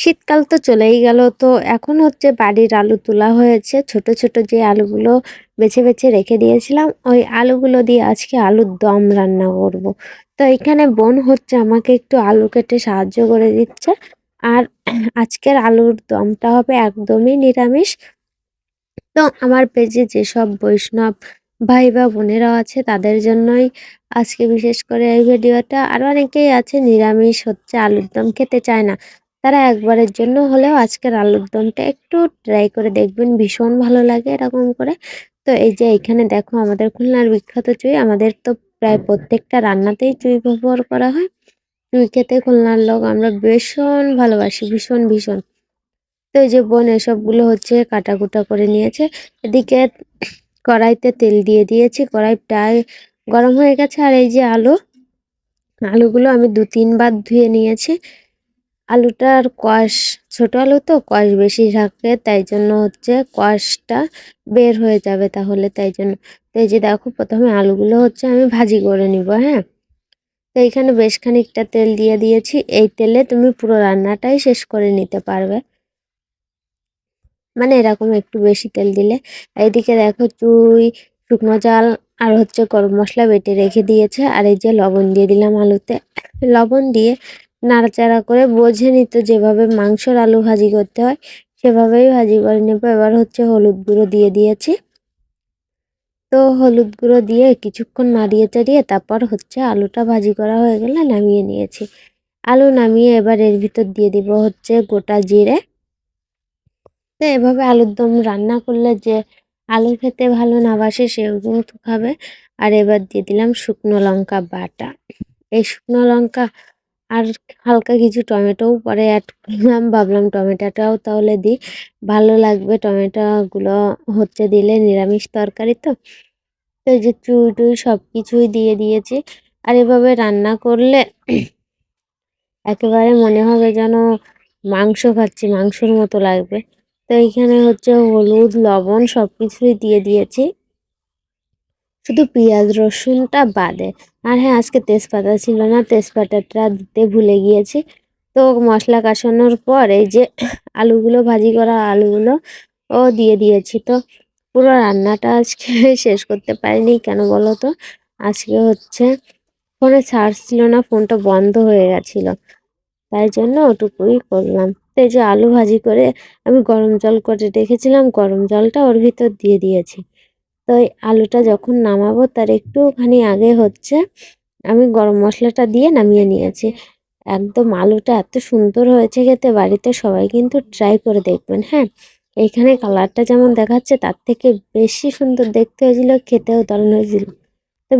শীতকাল তো চলেই গেল, তো এখন হচ্ছে বাড়ির আলু তোলা হয়েছে। ছোট ছোট যে আলুগুলো বেছে বেছে রেখে দিয়েছিলাম, ওই আলুগুলো দিয়ে আজকে আলুর দম রান্না করব। তো এখানে বোন হচ্ছে আমাকে একটু আলু কেটে সাহায্য করে দিচ্ছে। আর আজকের আলুর দমটা হবে একদমই নিরামিষ। তো আমার পেজে যেসব বৈষ্ণব ভাই বা বোনেরাও আছে, তাদের জন্যই আজকে বিশেষ করে এই ভিডিওটা। আর অনেকেই আছে নিরামিষ হচ্ছে, আলুর দম খেতে চায় না। তারা একবারের জন্য হলেও আজকের আলুর দমটা একটু ট্রাই করে দেখবেন, ভীষণ ভালো লাগে এরকম করে। তো এই যে এখানে দেখো আমাদের খুলনার বিখ্যাত চুই, আমাদের তো প্রায় প্রত্যেকটা রান্নাতেই চুই ব্যবহার করা হয়। চুই খেতে খুলনার লোক আমরা ভীষণ ভালোবাসি, ভীষণ ভীষণ। তো এই যে বোন এসবগুলো হচ্ছে কাটাকুটা করে নিয়েছে। এদিকে কড়াইতে তেল দিয়ে দিয়েছি, কড়াই প্রায় গরম হয়ে গেছে। আর এই যে আলু, আলুগুলো আমি দু তিনবার ধুয়ে নিয়েছি। আলুটার কষ ছোট আলু তো কষ বেশি থাকে, তাই জন্য হচ্ছে কষটা বের হয়ে যাবে তাহলে, তাই জন্য। তো এই যে দেখো, প্রথমে আলুগুলো হচ্ছে আমি ভাজি করে নিব হ্যাঁ? তো এইখানে বেশ খানিকটা তেল দিয়ে দিয়েছি, এই তেলে তুমি পুরো রান্নাটাই শেষ করে নিতে পারবে। মানে এরকম একটু বেশি তেল দিলে। এইদিকে দেখো চুই, শুকনো চাল আর হচ্ছে গরম মশলা বেটে রেখে দিয়েছে, আর এই যে লবণ দিয়ে দিলাম আলুতে। লবণ দিয়ে নাড়াচাড়া করে বোঝে নিত যেভাবে মাংসর আলু ভাজি করতে হয়, সেভাবেই ভাজি করে নেব। এবার হচ্ছে হলুদ গুঁড়ো দিয়ে দিয়েছি। তো হলুদ গুঁড়ো দিয়ে কিছুক্ষণ নাড়িয়ে চাড়িয়ে তারপর হচ্ছে আলুটা ভাজি করা হয়ে গেলে নামিয়ে নিয়েছি। আলু নামিয়ে এবার এর ভিতর দিয়ে দিব হচ্ছে গোটা জিরে। তো এভাবে আলুর দম রান্না করলে যে আলু খেতে ভালো না বাসে সেও কিন্তু খাবে। আর এবার দিয়ে দিলাম শুকনো লঙ্কা বাটা। এই শুকনো লঙ্কা আর হালকা কিছু টমেটোও পরে অ্যাড করলাম। ভাবলাম টমেটোটাও তাহলে দিই। ভালো লাগবে টমেটোগুলো হচ্ছে দিলে নিরামিষ তরকারি তো। তো যে চুই টুই সব কিছুই দিয়ে দিয়েছি। আর এভাবে রান্না করলে একেবারে মনে হবে যেন মাংস খাচ্ছি, মাংসর মতো লাগবে। তো এইখানে হচ্ছে হলুদ, লবণ সব কিছুই দিয়ে দিয়েছি। শুধু পেঁয়াজ, রসুনটা বাদে। আর হ্যাঁ আজকে তেজপাতা ছিল না, তেজপাতাটা দিতে ভুলে গিয়েছি। তো মশলা কষানোর পর এই যে আলুগুলো, ভাজি করা আলুগুলো, ও দিয়ে দিয়েছি। তো পুরো রান্নাটা আজকে শেষ করতে পারিনি, কেন বলো তো? আজকে হচ্ছে ফোনে চার্জ ছিল না, ফোনটা বন্ধ হয়ে গেছিল। তাই জন্য ওটুকুই করলাম। তো এই যে আলু ভাজি করে আমি গরম জল করে রেখেছিলাম, গরম জলটা ওর ভিতর দিয়ে দিয়েছি। তো এই আলুটা যখন নামাবো তার একটুখানি আগে হচ্ছে আমি গরম মশলাটা দিয়ে নামিয়ে নিয়েছি। একদম আলুটা এত সুন্দর হয়েছে খেতে, বাড়িতে সবাই কিন্তু ট্রাই করে দেখবেন হ্যাঁ? এইখানে কালারটা যেমন দেখাচ্ছে তার থেকে বেশি সুন্দর দেখতে হয়েছিল, খেতেও দারুণ হয়েছিল। তো